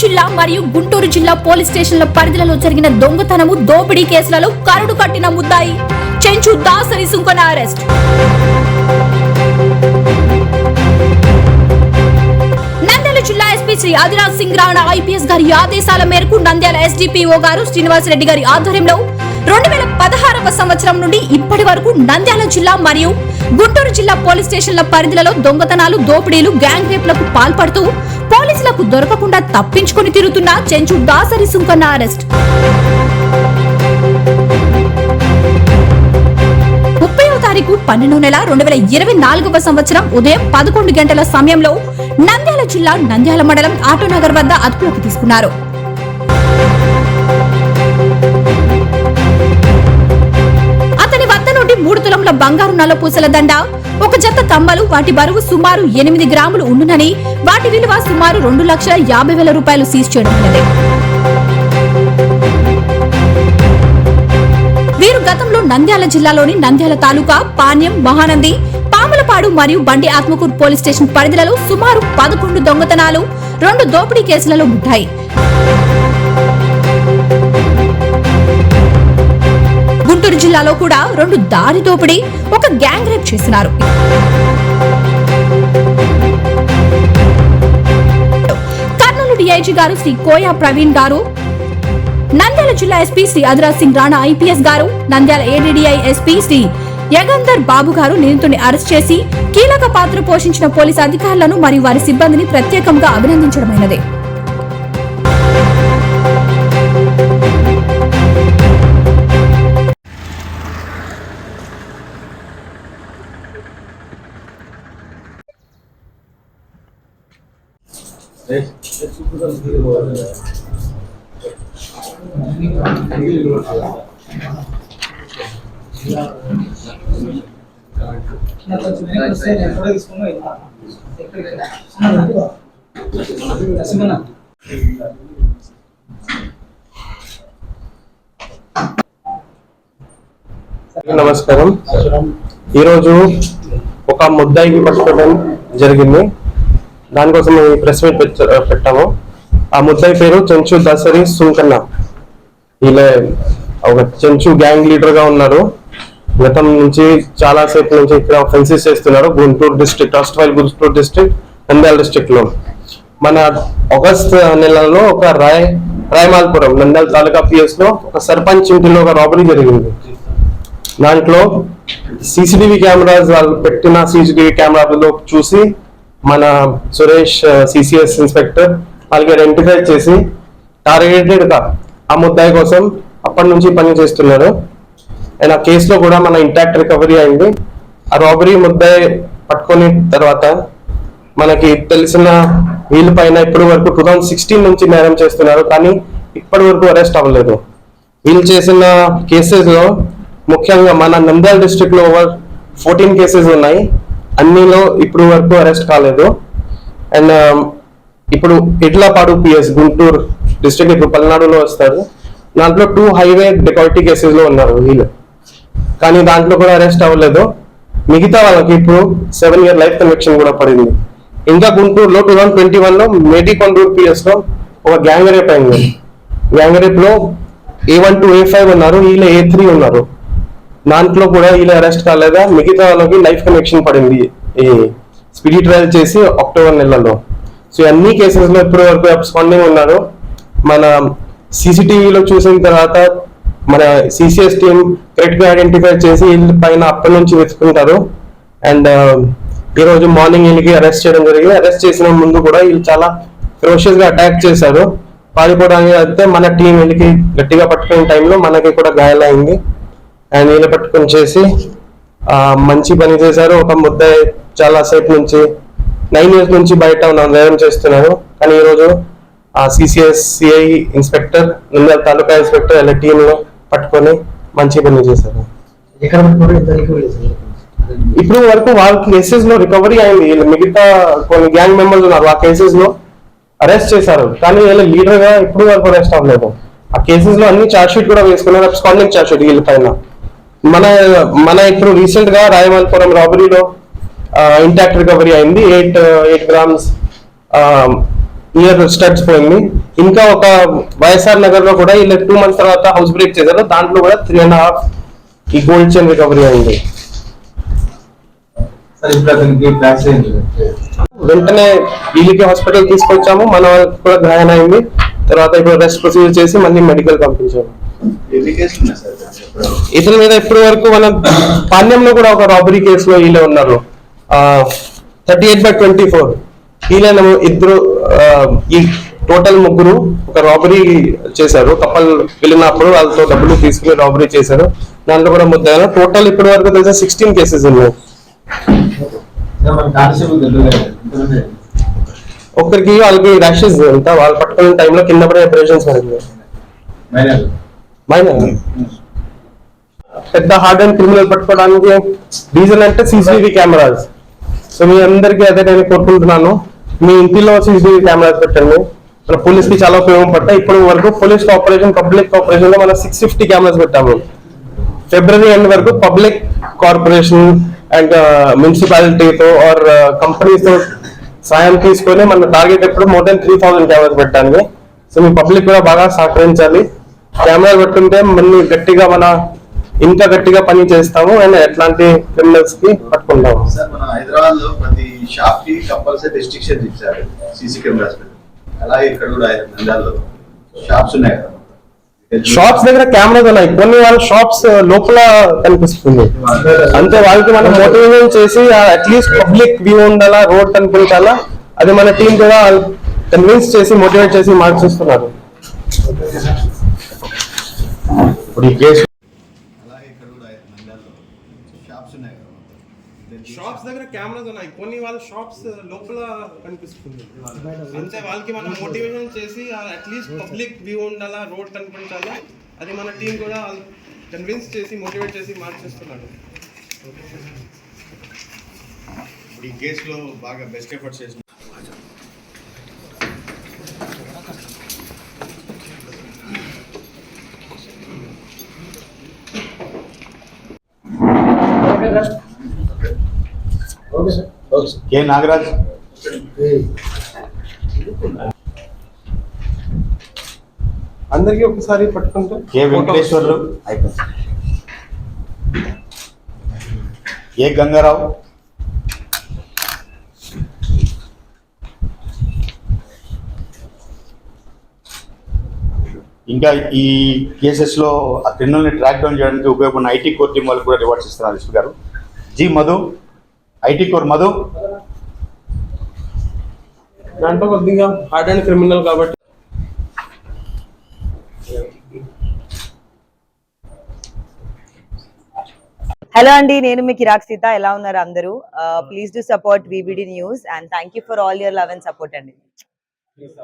జిల్లా మరియు గుంటూరు జిల్లా పోలీస్ స్టేషన్ల పరిధిలో జరిగిన దొంగతనము దోపిడీ కేసులలో కరుడు కట్టిన ముద్దాయి చెంచు దాసరి సుంకన అరెస్ట్. నంద్యాల జిల్లా ఎస్పీ శ్రీ ఆదిరాజ్ సింగ్ రాణా ఐపీఎస్ గారి ఆదేశాల మేరకు నంద్యాల ఎస్డిపిఓ గారు శ్రీనివాస్ రెడ్డి గారి ఆధ్వర్యంలో రెండు వేల పదహారవ సంవత్సరం నుండి ఇప్పటి వరకు నంద్యాల జిల్లా మరియు గుంటూరు జిల్లా పోలీస్ స్టేషన్ల పరిధిలో దొంగతనాలు దోపిడీలు గ్యాంగ్ రేపులకు పాల్పడుతూ పోలీసులకు దొరకకుండా తప్పించుకొని తిరుగుతున్న చెంచు దాసరి సుంకన్న అరెస్ట్. ముప్పైవ తారీఖు పన్నెండు నెల రెండు వేల ఇరవై నాలుగవ సంవత్సరం ఉదయం పదకొండు గంటల సమయంలో నంద్యాల జిల్లా నంద్యాల మండలం ఆటోనగర్ వద్ద అదుపులోకి తీసుకున్నారు. బంగారు నల్లపూసల దండ ఒక జత కమ్మలు వాటి బరువు సుమారు ఎనిమిది గ్రాములు ఉండునని వాటి విలువ సుమారు రెండు లక్షల యాభై వేల రూపాయలు సీజ్ చేయనున్నది. వీరు గతంలో నంద్యాల జిల్లాలోని నంద్యాల తాలూకా పాణ్యం మహానంది పాములపాడు మరియు బండి ఆత్మకూరు పోలీస్ స్టేషన్ పరిధిలలో సుమారు పదకొండు దొంగతనాలు రెండు దోపిడీ కేసులలో ఉంటాయి జిల్లాలో కూడా రెండు దారి దోపిడీ ఒక గ్యాంగ్ రేప్ చేసినారు. కర్నూలు డిఐజీ గారు శ్రీ కోయా ప్రవీణ్ గారు నంద్యాల జిల్లా ఎస్పీ శ్రీ అదిరాజ్ సింగ్ రాణా ఐపీఎస్ గారు నంద్యాల ఏడీడీఐ ఎస్పీ శ్రీ యగంధర్ బాబు గారు నిందితుడిని అరెస్ట్ చేసి కీలక పాత్ర పోషించిన పోలీసు అధికారులను మరియు వారి సిబ్బందిని ప్రత్యేకంగా అభినందించడమైనది. నమస్కారం. ఈరోజు ఒక ముద్దాయికి పట్టుకోవడం జరిగింది. దానికోసం ఈ ప్రెస్ మీట్ పెట్ట- పెట్టాము. ఆ ముద్దాయి పేరు చెంచు దసరి సుంకన్న. వీళ్ళే ఒక చెంచు గ్యాంగ్ లీడర్గా ఉన్నారు. గతం నుంచి చాలా సేపు నుంచి ఇక్కడ ఫెన్సీస్ చేస్తున్నారు. గుంటూరు డిస్ట్రిక్ట్ అస్ట్వైల్ గుంటూరు డిస్ట్రిక్ట్ నంద్యాల డిస్ట్రిక్ట్లో మన ఆగస్ట్ నెలలో ఒక రాయ్ రాయమాల్పురం నంద్యాల తాలూకా పిఎస్లో ఒక సర్పంచ్ ఇంటిలో ఒక రాబరీ జరిగింది. దాంట్లో సీసీటీవీ కెమెరాస్ వాళ్ళు పెట్టిన సీసీటీవీ కెమెరాలో చూసి మన సురేష్ సిసిఎస్ ఇన్స్పెక్టర్ వాళ్ళకి ఐడెంటిఫై చేసి టార్గెటెడ్గా ఆ ముద్దాయి కోసం అప్పటి నుంచి పని చేస్తున్నారు అండ్ ఆ కేసులో కూడా మన ఇంటాక్ట్ రికవరీ అయింది. ఆ రాబరీ ముద్దాయి పట్టుకుని తర్వాత మనకి తెలిసిన వీళ్ళ పైన ఇప్పటి వరకు టూ థౌజండ్ సిక్స్టీన్ నుంచి నేరం చేస్తున్నారు. కానీ ఇప్పటి వరకు అరెస్ట్ అవ్వలేదు. వీళ్ళు చేసిన కేసెస్లో ముఖ్యంగా మన నంద్యాల డిస్టిక్లో ఓవర్ ఫోర్టీన్ కేసెస్ ఉన్నాయి. అన్నిలో ఇప్పుడు వరకు అరెస్ట్ కాలేదు. అండ్ um, ఇప్పుడు ఇడ్లపాడు పిఎస్ గుంటూరు డిస్ట్రిక్ట్ ఇప్పుడు పల్నాడులో వస్తారు. దాంట్లో టూ హైవే డెకాలిటీ కేసెస్లో ఉన్నారు వీళ్ళు. కానీ దాంట్లో కూడా అరెస్ట్ అవ్వలేదు. మిగతా వాళ్ళకి ఇప్పుడు సెవెన్ ఇయర్ లైఫ్ కన్వెక్షన్ కూడా పడింది. ఇంకా గుంటూరులో టూ థౌసండ్ ట్వంటీ వన్లో లో కొండూరు పిఎస్లో ఒక గ్యాంగ్ రేప్ అయింది. గ్యాంగ్ రేప్లో A one to A five ఉన్నారు. వీళ్ళు ఏ త్రీ ఉన్నారు. దాంట్లో కూడా వీళ్ళు అరెస్ట్ కాలేదా? మిగతా వాళ్ళకి లైఫ్ కనెక్షన్ పడింది. ఈ స్పీడీ ట్రయల్ చేసి అక్టోబర్ నెలలో. సో అన్ని కేసెస్లో ఇప్పటి వరకు అబ్స్పాండింగ్ ఉన్నారు. మన సీసీటీవీలో చూసిన తర్వాత మన సిసిఎస్ టీం కరెక్ట్గా ఐడెంటిఫై చేసి వీళ్ళ పైన అప్పటి నుంచి వెతుకుంటారు అండ్ ఈ రోజు మార్నింగ్ వీళ్ళకి అరెస్ట్ చేయడం జరిగింది. అరెస్ట్ చేసిన ముందు కూడా వీళ్ళు చాలా ఫెరోషియస్గా అటాక్ చేశారు. పారిపోవడానికి అయితే మన టీం వీళ్ళకి గట్టిగా పట్టుకునే టైంలో మనకి కూడా గాయాలైంది అండ్ వీళ్ళు పట్టుకొని చేసి ఆ, మంచి పని చేశారు. ఒక ముద్ద చాలా సేపు నుంచి నైన్ ఇయర్స్ నుంచి బయట ఉన్న వ్యయం చేస్తున్నారు. కానీ ఈరోజు ఆ CCS CI inspector Nandyal taluka inspector ఇలా టీమ్లో పట్టుకొని మంచి పని చేశారు. ఇప్పుడు వరకు వాళ్ళ కేసెస్లో రికవరీ అయింది. వీళ్ళు మిగతా కొన్ని గ్యాంగ్ మెంబర్స్ ఉన్నారు. ఆ కేసెస్లో అరెస్ట్ చేశారు. కానీ వీళ్ళ లీడర్గా ఇప్పుడు వరకు అరెస్ట్ అవ్వలేదు. ఆ కేసెస్లో అన్ని చార్జ్ షీట్ కూడా వేసుకున్నారు. అబ్స్కాండింగ్ చార్జ్ షీట్ వీళ్ళ పైన. మన మన ఇప్పుడు రీసెంట్గా రాయమల్పురం రాబరీలో ఇంటాక్ట్ రికవరీ అయింది. Eight eight grams ear studs పోయింది. ఇంకా ఒక వైఎస్ఆర్ నగర్లో కూడా ఇలా టూ మంత్స్ తర్వాత హౌస్ బ్రేక్ చేశారు. దాంట్లో కూడా త్రీ అండ్ హాఫ్ ఈ గోల్డ్ చైన్ రికవరీ అయింది. వెంటనే ఈలికి హాస్పిటల్ తీసుకొచ్చాము. మన వాళ్ళకి కూడా గాయం అయింది. తర్వాత ఇప్పుడు రెస్ట్ ప్రొసీజర్ చేసి మళ్ళీ మెడికల్ పంపించాము. ఇతని మీద ఇప్పటి వరకు మన పాణ్యంలో కూడా ఒక రాబరీ కేసులో వీళ్ళే ఉన్నారు. Thirty eight by twenty four వీళ్ళ ఇద్దరు ఈ టోటల్ ముగ్గురు ఒక రాబరీ చేశారు. కప్పల్ వెళ్ళినప్పుడు వాళ్ళతో డబ్బులు తీసుకుని రాబరీ చేశారు. దాంట్లో కూడా ముద్దారు టోటల్ ఇప్పటి వరకు తెలిసిన సిక్స్టీన్ కేసెస్ ఉన్నాయి. ఒక్కరికి వాళ్ళకి ర్యాషెస్ అంతా వాళ్ళు పట్టుకున్న టైంలో కింద పడే ఆపరేషన్స్ జరిగింది మైనర్ మైనర్ పెద్ద హార్డ్ అండ్ క్రిమినల్ పట్టుకోవడానికి రీజన్ అంటే సీసీటీవీ కెమెరాస్ సో మీ అందరికీ అదే నేను కోరుకుంటున్నాను. మీ ఇంటిలో సీసీటీవీ కెమెరాస్ పెట్టండి. మన పోలీస్కి చాలా ఉపయోగపడతాయి ఇప్పటి వరకు పోలీస్ కోఆపరేషన్ పబ్లిక్ కోఆపరేషన్లో మనం సిక్స్ ఫిఫ్టీ కెమెరాస్ పెట్టాము. ఫిబ్రవరి ఎండ్ వరకు పబ్లిక్ కార్పొరేషన్ అండ్ మున్సిపాలిటీతో ఆర్ కంపెనీస్తో సాయం తీసుకొని మన టార్గెట్ ఎప్పుడు more than three thousand cameras పెట్టడానికి. సో మీ పబ్లిక్ కూడా బాగా సహకరించాలి. కెమెరా పెట్టుంటే మళ్ళీ గట్టిగా మన ఇంకా గట్టిగా పని చేస్తాము అండ్ ఎట్లాంటి క్రిమినల్స్కి పట్టుకుంటాము. సార్ మన హైదరాబాద్లో ప్రతి షాప్కి కంపల్సరీ రెస్ట్రిక్షన్ ఇచ్చారు సీసీ కెమెరాస్ అలాగే ఇక్కడ కూడా నంద్యాలలో షాప్స్ ఉన్నాయి కదా. షాప్స్ దగ్గర కెమెరాస్ ఉన్నాయి. కొన్ని వాళ్ళ షాప్స్ లోపల కనిపిస్తుంది. అంతే వాళ్ళకి మనం మోటివేషన్ చేసి అట్లీస్ట్ పబ్లిక్ వ్యూ ఉండాలా రోడ్ కనిపించాలా అది మన టీం కూడా కన్విన్స్ చేసి మోటివేట్ చేసి మార్చేస్తున్నారు ఇప్పుడు ఈ కేసు అలాగే ఇక్కడ కూడా ఆయన నంద్యాలలో షాప్స్ ఉన్నాయి కదా షాప్స్ దగ్గర కెమెరాస్ ఉన్నాయి. కొన్ని వాళ్ళ షాప్స్ లోపల కనిపిస్తుంది. అంతే వాళ్ళకి మనం మోటివేషన్ చేసి అట్లీస్ట్ పబ్లిక్ వ్యూ ఉండాలా రోడ్ కనిపించాలా అది మన టీం కూడా కన్విన్స్ చేసి మోటివేట్ చేసి మార్చేస్తున్నారు. ఇప్పుడు ఈ కేసులో బాగా బెస్ట్ ఎఫర్ట్స్ చేసిన okay sir okay sir K Nagaraj. అందరికీ ఒకసారి పట్టుకుంటే కె వెంకటేశ్వర్లు. అయిపోయింది ఏ గంగారావు. ఇంకా ఈ కేసెస్లో ఆ క్రిమినల్ని ట్రాక్ డౌన్ చేయడానికి ఉపయోగపడిన ఐటీ కోర్ టీం వాళ్ళు కూడా రివార్డ్స్ ఇస్తున్నారు విష్ణు గారు. G Madhu IT core Madhu. దాంట్లో కొద్దిగా హార్డ్ అండ్ క్రిమినల్ కాబట్టి. హలో అండి నేను మీ కిరాక్ సీత. ఎలా ఉన్నారు అందరూ? Please do support VBD news and thank you for all your love and support అండి.